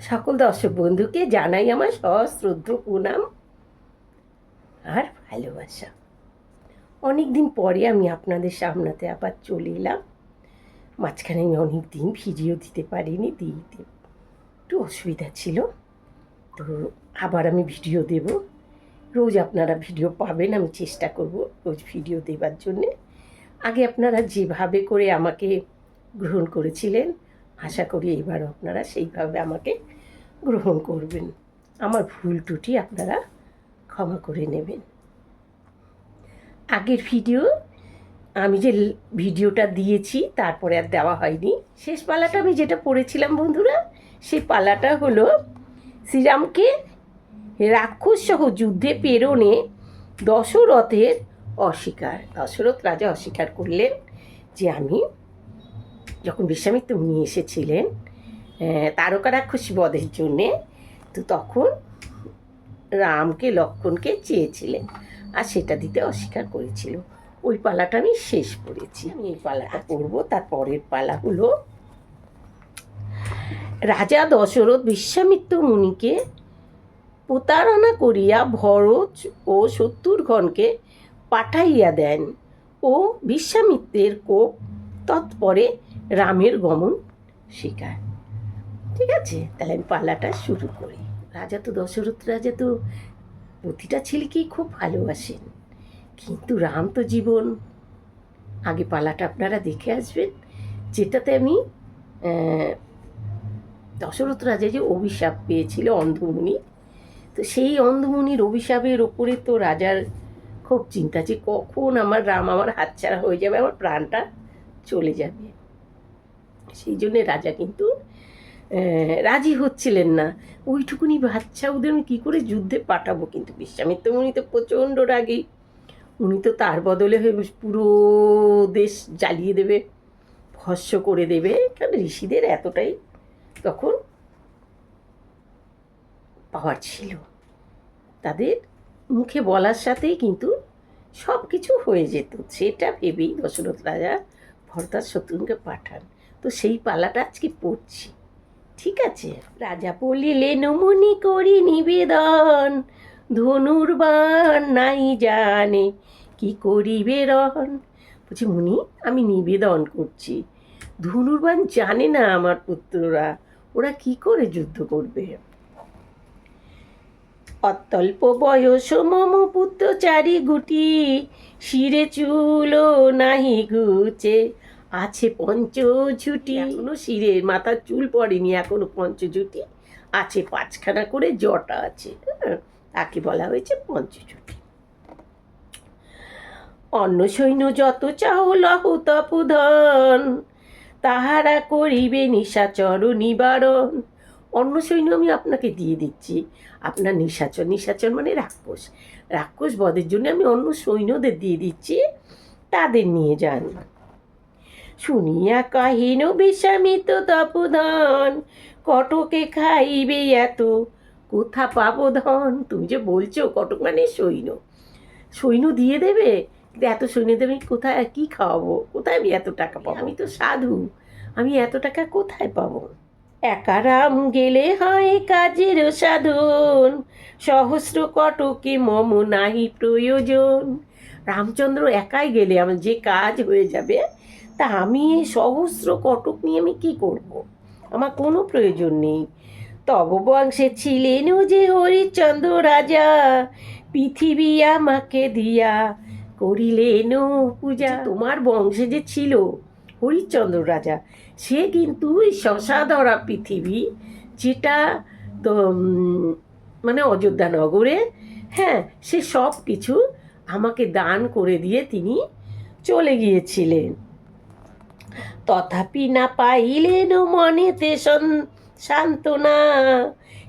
সকল দর্শক বন্ধুকে জানাই আমার সশ্রদ্ধ প্রণাম আর ভালোবাসা। অনেক দিন পরে আমি আপনাদের সামনাতে আবার চলে এলাম। মাঝখানে আমি অনেক দিন ভিডিও দিতে পারিনি, দিতে একটু অসুবিধা ছিল। তো আবার আমি ভিডিও দেব। রোজ আপনারা ভিডিও পাবেন, আমি চেষ্টা করব রোজ ভিডিও দেবার জন্যে। আগে আপনারা যেভাবে করে আমাকে গ্রহণ করেছিলেন আশা করি এবার আপনারা সেইভাবে আমাকে গ্রহণ করবেন। আমার ভুল ত্রুটি আপনারা ক্ষমা করে নেবেন। আগের ভিডিও, আমি যে ভিডিওটা দিয়েছি, তারপরে আর দেওয়া হয়নি। শেষ পালাটা আমি যেটা পড়েছিলাম বন্ধুরা, সেই পালাটা হলো শ্রীরামকে রাক্ষস সহ যুদ্ধে প্রেরণে দশরথের অস্বীকার। দশরথ রাজা অস্বীকার করলেন যে আমি যখন বিশ্বামিত্র উনি এসেছিলেন আহ, তারকা রাক্ষসী বধের জন্যে তো তখন রামকে লক্ষণকে চেয়েছিলেন আর সেটা দিতে অস্বীকার করেছিল। ওই পালাটা আমি শেষ করেছি আমি এই পালাটা পড়ব তার পরের পালা হলো রাজা দশরথ বিশ্বামিত্র মুনিকে প্রতারণা করিয়া ভরত ও শত্রুঘ্নকে পাঠাইয়া দেন ও বিশ্বামিত্রের কোপ তৎপরে রামের গমন শিকার। ঠিক আছে, তাহলে আমি পালাটা শুরু করি। রাজা তো দশরথ রাজা তো প্রতিটা ছেলেকেই খুব ভালোবাসেন। কিন্তু রাম তো জীবন। আগে পালাটা আপনারা দেখে আসবেন। যেটাতে আমি দশরথ রাজা যে অভিশাপ পেয়েছিল অন্ধমুনি, তো সেই অন্ধমুনির অভিশাপের ওপরে তো রাজার খুব চিন্তা যে কখন আমার রাম আমার হাতছাড়া হয়ে যাবে, আমার প্রাণটা চলে যাবে। সেই জন্যে রাজা কিন্তু রাজি হচ্ছিলেন না। ওইটুকুনি বাচ্চা ওদের আমি কী করে যুদ্ধে পাঠাবো কিন্তু? বিশ্বামিত্র মুনি তো প্রচণ্ড রাগী। উনি তো তার বদলে হয়ে পুরো দেশ জ্বালিয়ে দেবে, ভস্য করে দেবে। কারণ ঋষিদের এতটাই তখন পাওয়ার ছিল। তাদের মুখে বলার সাথেই কিন্তু সব কিছু হয়ে যেত। সেটা ভেবেই দশরথ রাজা ভরতার শত্রুঘ্নকে পাঠান। তো সেই পালাটা আজকে পড়ছি। ঠিক আছে? রাজা বলিলেন মুনি করি নিবেদন। ধনুর্বাণ নাই জানে, কি করিবে রন বলছি, মুনি, আমি নিবেদন করছি। ধনুর্বাণ জানে না আমার পুত্ররা, ওরা কি করে যুদ্ধ করবে? অত্যল্প বয়স মম পুত্র চারি গুটি, শিরে চুলো নাহি গুচে। আছে পঞ্চঝুটি। এখনও শিরে মাথার চুল পড়েনি এখনও পঞ্চঝুটি। আছে পাঁচখানা করে জটা আছে হ্যাঁ, তাকে বলা হয়েছে পঞ্চঝুটি। অন্য সৈন্য যত চাও লহ তপধন তাহারা করিবে নিশাচর নিবারণ। অন্য সৈন্য আমি আপনাকে দিয়ে দিচ্ছি। আপনার নিশাচর নিশাচর মানে রাক্ষস। রাক্ষস বধের জন্য আমি অন্য সৈন্যদের দিয়ে দিচ্ছি তাদের নিয়ে যান। শুনিয়া কাহিন বিষামিত তপধন। কটকে খাইবে এত? কোথা পাবো ধন? তুমি যে বলছো, কটক মানে সৈন্য। সৈন্য দিয়ে দেবে? এত সৈন্য দেবে কোথায়, কি খাওয়াবো? কোথায় আমি এত টাকা পাবো? আমি তো সাধু। আমি এত টাকা কোথায় পাবো? একারাম গেলে হয় কাজের সাধন। সহস্র কটকে মম নাহি প্রয়োজন। রামচন্দ্র একাই গেলে আমার যে কাজ হয়ে যাবে তা আমি এই সহস্র কটক নিয়ে আমি কি করব। আমার কোনো প্রয়োজন নেই। তব বংশে ছিলেন যে হরিচন্দ্র রাজা, পৃথিবী আমাকে দিয়া করিলেন পূজা। তোমার বংশে যে ছিল হরিচন্দ্র রাজা, সে কিন্তু ওই শশাধরা পৃথিবী, যেটা তো মানে অযোধ্যা নগরে হ্যাঁ সে সব কিছু আমাকে দান করে দিয়ে তিনি চলে গিয়েছিলেন। তথাপি না পাইলেন মনেতে সন- সান্ত্বনা।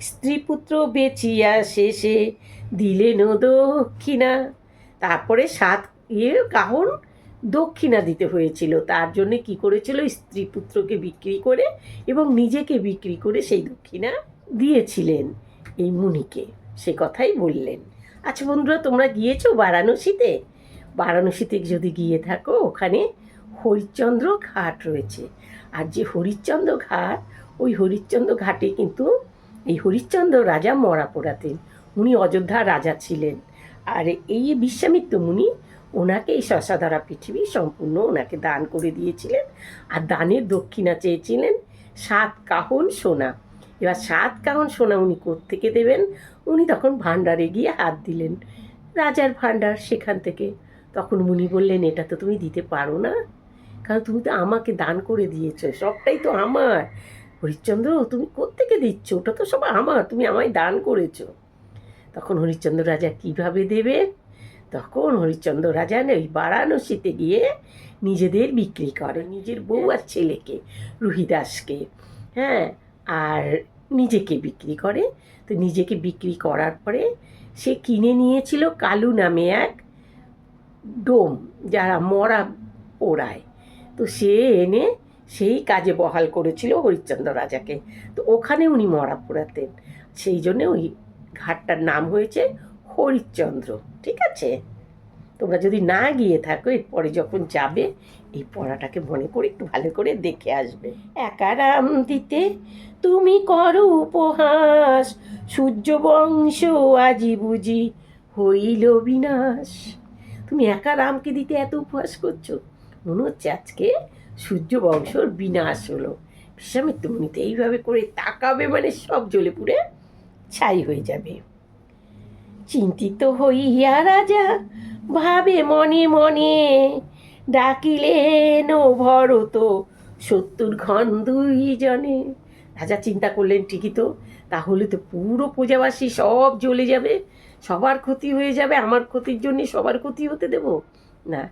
স্ত্রীপুত্র বেচিয়া শেষে দিলেন দক্ষিণা। তারপরে সাত ইয়ে কাহন দক্ষিণা দিতে হয়েছিল। তার জন্য কি করেছিল? স্ত্রী পুত্রকে বিক্রি করে এবং নিজেকে বিক্রি করে সেই দক্ষিণা দিয়েছিলেন এই মুনিকে। সে কথাই বললেন। আচ্ছা বন্ধুরা, তোমরা গিয়েছো বারাণসীতে? বারাণসীতে যদি গিয়ে থাকো, ওখানে হরিশ্চন্দ্র ঘাট রয়েছে। আর যে হরিশ্চন্দ্র ঘাট, ওই হরিশ্চন্দ্র ঘাটে কিন্তু এই হরিশ্চন্দ্র রাজা মরা পোড়াতেন। উনি অযোধ্যার রাজা ছিলেন। আর এই বিশ্বামিত্র মুনি ওনাকে এই শশাধারা পৃথিবী সম্পূর্ণ ওনাকে দান করে দিয়েছিলেন আর দানের দক্ষিণা চেয়েছিলেন সাত কাহন সোনা। এবার সাত কাহন সোনা উনি থেকে দেবেন? উনি তখন ভাণ্ডারে গিয়ে হাত দিলেন। রাজার ভাণ্ডার সেখান থেকে। তখন মুনি বললেন, এটা তো তুমি দিতে পারো না। কারণ তুমি তো আমাকে দান করে দিয়েছ, সবটাই তো আমার। হরিশ্চন্দ্র, তুমি কোত্থেকে দিচ্ছ? ওটা তো সব আমার, তুমি আমায় দান করেছ। তখন হরিশ্চন্দ্র রাজা কীভাবে দেবে? তখন হরিশ্চন্দ্র রাজা ওই বারাণসীতে গিয়ে নিজেদের বিক্রি করে, নিজের বউ আর ছেলেকে, রুহিদাসকে হ্যাঁ আর নিজেকে বিক্রি করে। তো নিজেকে বিক্রি করার পরে সে কিনে নিয়েছিল কালু নামে এক ডোম, যারা মরা পোড়ায়। তো সে এনে সেই কাজে বহাল করেছিল হরিশ্চন্দ্র রাজাকে। তো ওখানে উনি মরা পোড়াতেন। সেই জন্য ওই ঘাটটার নাম হয়েছে হরিশ্চন্দ্র, ঠিক আছে? তোমরা যদি না গিয়ে থাকো, এরপরে যখন যাবে, এই পড়াটাকে মনে করে একটু ভালো করে দেখে আসবে। একারাম দিতে তুমি করো উপহাস, সূর্য বংশ আজি বুঝি হইল বিনাশ। তুমি একা রামকে দিতে এত উপহাস করছ? মনে হচ্ছে আজকে সূর্য বংশর বিনাশ হলো। বিশ্বামিত্র মুনিতে এইভাবে করে তাকাবে মানে সব জ্বলে পুড়ে ছাই হয়ে যাবে। চিন্তিত হইয়া রাজা ভাবে মনে মনে, ডাকিলেন, ও ভরত, সত্তর ঘন দুইজনে রাজা চিন্তা করলেন, ঠিকই তো, তাহলে তো পুরো প্রজাবাসী সব জ্বলে যাবে, সবার ক্ষতি হয়ে যাবে, আমার ক্ষতির জন্য সবার ক্ষতি হতে দেব? না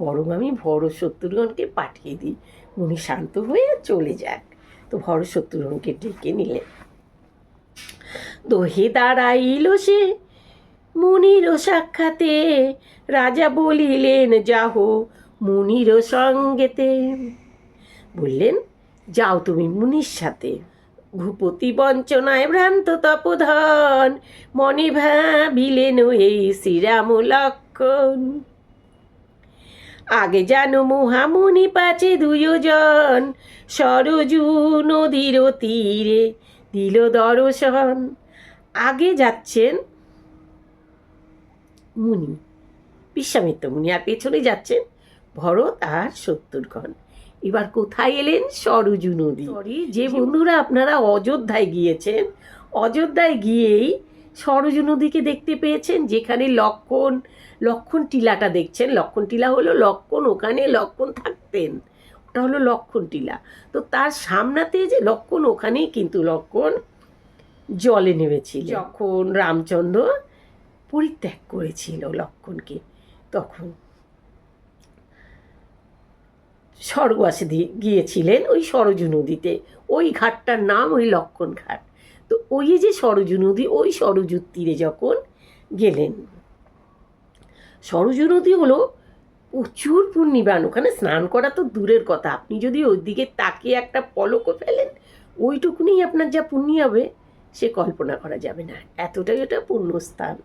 বরং আমি ভর শত্রুঘ্নকে পাঠিয়ে দিই। উনি শান্ত হয়ে চলে যাক। তো ভর শত্রুঘ্নকে ডেকে নিলেন দোহে দাঁড়াইল সে মুনির সাক্ষাতে। রাজা বলিলেন, যাহ, মুনির সঙ্গেতে। বললেন, যাও তুমি মুনির সাথে। ভূপতি বঞ্চনায় ভ্রান্ত তপধন মনে ভাবিলেন এই শ্রীরাম লক্ষণ আগে জানো মহামুনি পাচে দুজন সরজু নদীর তীরে দিল দর্শন। আগে যাচ্ছেন মুনি। বিশ্বামিত্র মুনি আর পেছনে যাচ্ছেন ভরত আর শত্রুঘ্ন এবার কোথায় এলেন? সরজু নদী। সরি যে বন্ধুরা আপনারা অযোধ্যায় গিয়েছেন অযোধ্যায় গিয়েই সরজু নদীকে দেখতে পেয়েছেন যেখানে লক্ষণ লক্ষণ টিলাটা দেখছেন? লক্ষণ টিলা হলো লক্ষণ ওখানে লক্ষণ থাকতেন। ওটা হলো লক্ষণ টিলা। তো তার সামনাতে যে লক্ষণ ওখানেই কিন্তু লক্ষণ জলে নেমেছিল। যখন রামচন্দ্র পরিত্যাগ করেছিল লক্ষণকে তখন স্বর্গবাসে গিয়েছিলেন ওই সরজু নদীতে। ওই ঘাটটার নাম ওই লক্ষণ ঘাট। তো ওই যে সরজু নদী ওই সরজুর তীরে যখন গেলেন সরজু নদী হলো প্রচুর পূর্ণিবান ওখানে স্নান করা তো দূরের কথা। আপনি যদি ওই দিকে তাকিয়ে একটা পলকও ফেলেন, ওইটুকুনি আপনার যা পুণ্য হবে, সে কল্পনা করা যাবে না। এতটাই ওটা পুণ্যস্থান।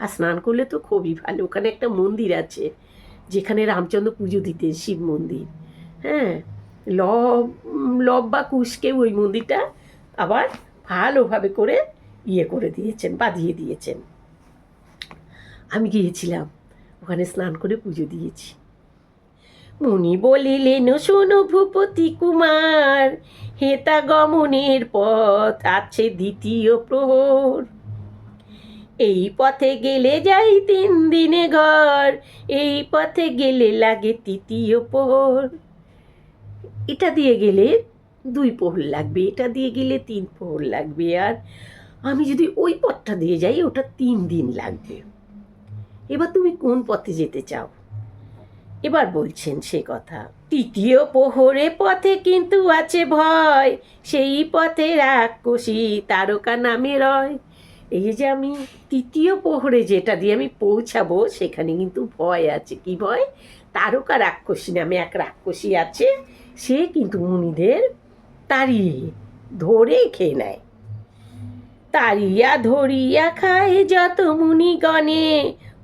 আর স্নান করলে তো খুবই ভালো। ওখানে একটা মন্দির আছে, যেখানে রামচন্দ্র পুজো দিতেন, শিব মন্দির। হ্যাঁ লব লব বা কুশকে ওই মন্দিরটা আবার ভালোভাবে করে ইয়ে করে দিয়েছেন, বাঁধিয়ে দিয়েছেন। গিয়েছিলাম। ওখানে স্নান করে পুজো দিয়েছি। মুনি বলিলেন, শোনো ভূপতি কুমার হেতা গমনের পথ আছে দ্বিতীয় প্রহর। এই পথে গেলে যাই তিন দিনে ঘর, এই পথে গেলে লাগে তৃতীয় প্রহর। এটা দিয়ে গেলে দুই প্রহর লাগবে, এটা দিয়ে গেলে তিন প্রহর লাগবে। আর আমি যদি ওই পথটা দিয়ে যাই, ওটা তিন দিন লাগবে। এবার তুমি কোন পথে যেতে চাও? এবার বলছেন সে কথা, তৃতীয় প্রহরে পথে কিন্তু আছে ভয়, সেই পথে রাক্ষসী তারকা নামে রয়। এই যে আমি তৃতীয় প্রহরে যেটা দিয়ে আমি পৌঁছাবো, সেখানে কিন্তু ভয় আছে। কি ভয়? তারকা রাক্ষসী নামে এক রাক্ষসী আছে, সে কিন্তু মুনিদের তাড়িয়ে ধরে খেয়ে নেয়। তাড়িয়া ধরিয়া খায় যত মুনিগণে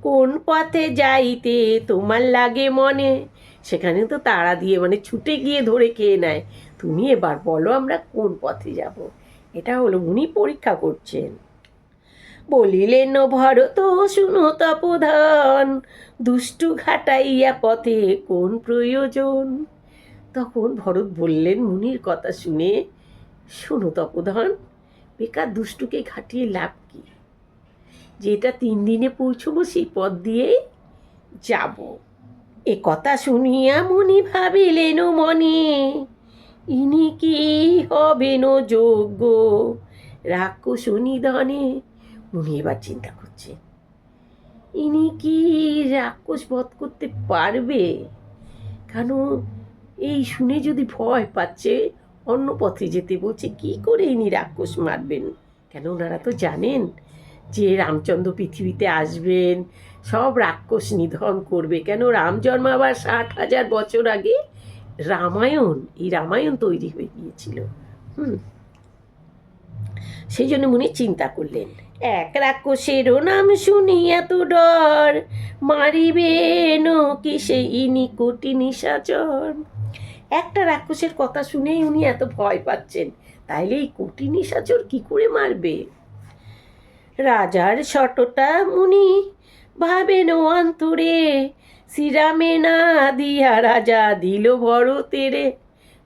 কোন পথে যাইতে তোমার লাগে মনে? সেখানে তো তাড়া দিয়ে মানে ছুটে গিয়ে ধরে খেয়ে নেয়। তুমি এবার বলো আমরা কোন পথে যাব? এটা হলো উনি পরীক্ষা করছেন। বলিলেন ভরত শুনো তপোধন, দুষ্টু ঘাটাইয়া পথে কোন প্রয়োজন? তখন ভরত বললেন মুনির কথা শুনে, শোনো তপোধন, বেকার দুষ্টুকে ঘাটিয়ে লাভ যেটা তিন দিনে পৌঁছবো, সেই পথ দিয়েই যাব। এ কথা শুনিয়া মুনি ভাবিলেন মনে ইনি কি হবেন যোগ্য? রাক্ষস নিধনে। উনি এবার চিন্তা করছে, ইনি কি রাক্ষস বধ করতে পারবে? কেন এই শুনে যদি ভয় পাচ্ছে, অন্য পথে যেতে বলছে, কি করে ইনি রাক্ষস মারবেন? কেন ওনারা তো জানেন যে রামচন্দ্র পৃথিবীতে আসবেন, সব রাক্ষস নিধন করবে। কেন রাম জন্মাবার ষাট হাজার বছর আগে রামায়ণ, এই রামায়ণ তৈরি হয়ে গিয়েছিল। হুম। সেই জন্য মুনি চিন্তা করলেন, এক রাক্ষসেরও নাম শুনি এত ডর মারিবেন কি ইনি কোটি নিশাচর। একটা রাক্ষসের কথা শুনেই উনি এত ভয় পাচ্ছেন, তাইলে এই কোটি নিশাচর কি করে মারবে? রাজার শটটা মুনি ভাবেন অন্তরে। শ্রীরামে না দিয়া রাজা দিল ভরতেরে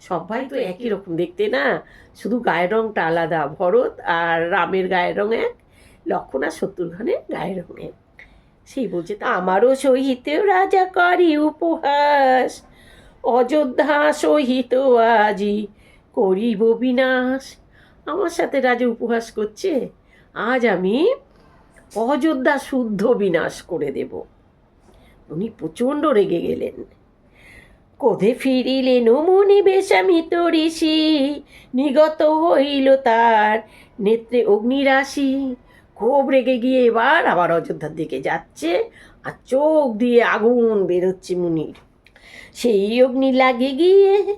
সবাই তো একই রকম দেখতে না? শুধু গায়ের রংটা আলাদা ভরত আর রামের গায়ের রং এক লক্ষণ আর শত্রুঘ্নের গায়ের রং এক। সেই বলছে তা আমারও সহিতেও রাজা করি উপহাস অযোধ্যা সহিত আজি করিব বিনাশ। আমার সাথে রাজা উপহাস করছে? আজ আমি অযোধ্যা শুদ্ধ বিনাশ করে দেব। উনি প্রচণ্ড রেগে গেলেন। কোধে ফিরিলেন মুনি বেশামিত ঋষি, নিগত হইল তার নেত্রে অগ্নিরাশি। খুব রেগে গিয়ে এবার আবার অযোধ্যার দিকে যাচ্ছে আর চোখ দিয়ে আগুন বেরোচ্ছে মুনির। সেই অগ্নি লাগে গিয়ে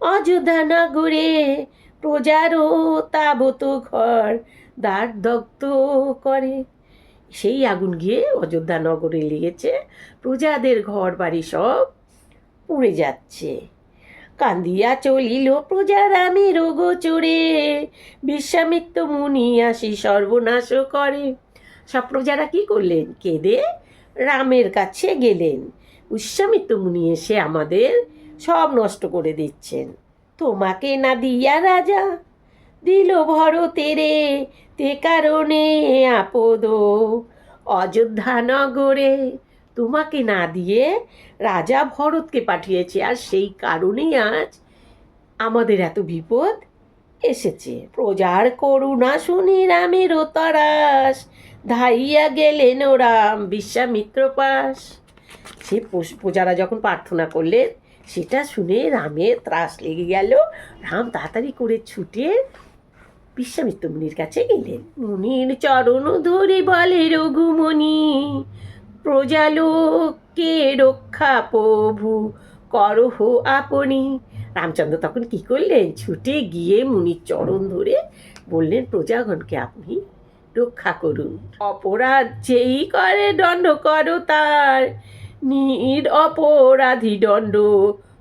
অযোধ্যা নগরে প্রজারও তাবত ঘর দ্বার দগ্ধ করে। সেই আগুন গিয়ে অযোধ্যা নগরে লেগেছে। প্রজাদের ঘর বাড়ি সব পুড়ে যাচ্ছে। কান্দিয়া চলিল প্রজার আমি রোগ চড়ে বিশ্বামিত্র মুনি আসি সর্বনাশ করে। সব প্রজারা কি করলেন? কেঁদে রামের কাছে গেলেন। বিশ্বামিত্র মুনি এসে আমাদের সব নষ্ট করে দিচ্ছেন। তোমাকে না দিয়া রাজা দিল ভরতেরে তে কারণে আপদ। অযোধ্যা নগরে তোমাকে না দিয়ে রাজা ভরতকে পাঠিয়েছে, আর সেই কারণেই আজ আমাদের এত বিপদ এসেছে। প্রজার করুণা শুনি রামের তরাস, ধাইয়া গেলেন রাম বিশ্বামিত্র পাশ সে প্রজারা যখন প্রার্থনা করলেন, সেটা শুনে রামের ত্রাস লেগে গেল। রাম তাড়াতাড়ি করে ছুটে বিশ্বামিত্র মুনির কাছে গেলেন মুনির চরণ ধরে বলে, রঘুমণি, প্রজালোককে রক্ষা প্রভু, করহ আপনি। রামচন্দ্র তখন কি করলেন? ছুটে গিয়ে মুনির চরণ ধরে বললেন, প্রজাগণকে আপনি রক্ষা করুন। অপরাধ যেই করে, দণ্ড করো তার। নির অপরাধী দণ্ড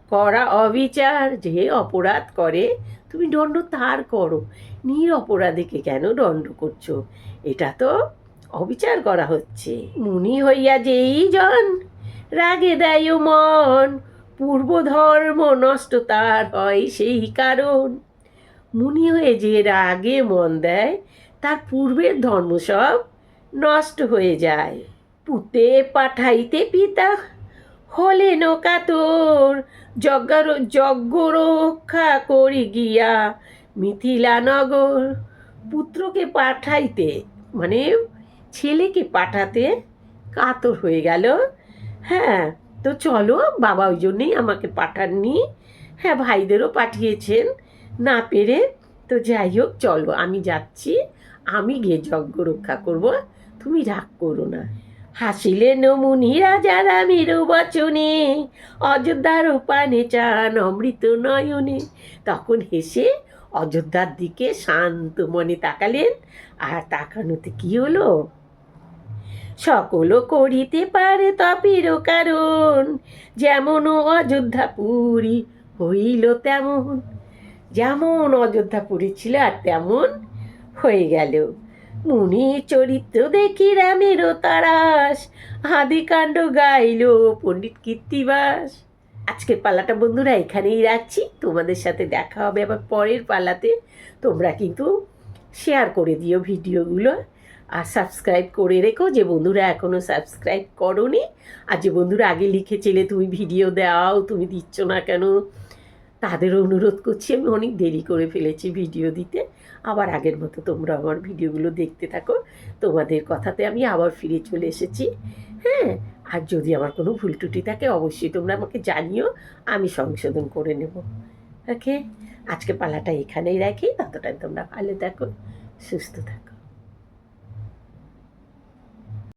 করা অবিচার। যে অপরাধ করে তুমি দণ্ড তার করো। নির অপরাধীকে কেন দণ্ড করছ? এটা তো অবিচার করা হচ্ছে। মুনি হইয়া যেই জন, রাগে দেয় মন, পূর্ব ধর্ম নষ্ট তার হয় সেই কারণ। মুনি হয়ে যে রাগে মন দেয়, তার পূর্বের ধর্ম সব নষ্ট হয়ে যায়। পুতে পাঠাইতে পিতা হলেন কাতর যজ্ঞার যজ্ঞ রক্ষা করি গিয়া মিথিলা নগর। পুত্রকে পাঠাইতে মানে ছেলেকে পাঠাতে কাতর হয়ে গেল। হ্যাঁ তো চলো, বাবা ওই জন্যেই আমাকে পাঠাননি। হ্যাঁ ভাইদেরও পাঠিয়েছেন, না পেরে। তো যাই হোক, চলো, আমি যাচ্ছি। আমি গিয়ে যজ্ঞ রক্ষা করব। তুমি রাগ করো না। হাসিলেন মুনি রাজা রামের বচনে অযোধ্যার পানে চান অমৃত নয়নে। তখন হেসে অযোধ্যার দিকে শান্ত মনে তাকালেন। আর তাকানোতে কি হলো? সকল করিতে পারে তপের কারণ। যেমন অযোধ্যা পুরী হইল তেমন। যেমন অযোধ্যাপুরী ছিল আর তেমন হয়ে গেল। মুনির চরিত্র দেখি রামেরও তারাস। আদিকাণ্ড গাইল পণ্ডিত কীর্তিবাস। আজকের পালাটা বন্ধুরা এখানেই রাখছি। তোমাদের সাথে দেখা হবে আবার পরের পালাতে। তোমরা কিন্তু শেয়ার করে দিও ভিডিওগুলো আর সাবস্ক্রাইব করে রেখো। যে বন্ধুরা এখনও সাবস্ক্রাইব করনি আর যে বন্ধুরা আগে লিখেছিলে, তুমি ভিডিও দাও, তুমি দিচ্ছ না কেন? তাদের অনুরোধ করছি, আমি অনেক দেরি করে ফেলেছি ভিডিও দিতে। আবার আগের মতো তোমরা আমার ভিডিওগুলো দেখতে থাকো। তোমাদের কথাতে আমি আবার ফিরে চলে এসেছি। হ্যাঁ আর যদি আমার কোনো ভুল ত্রুটি থাকে, অবশ্যই তোমরা আমাকে জানিও, আমি সংশোধন করে নেব। ওকে? আজকে পালাটা এখানেই রাখি। ততটাই তোমরা ভালো থাকো, সুস্থ থাকো।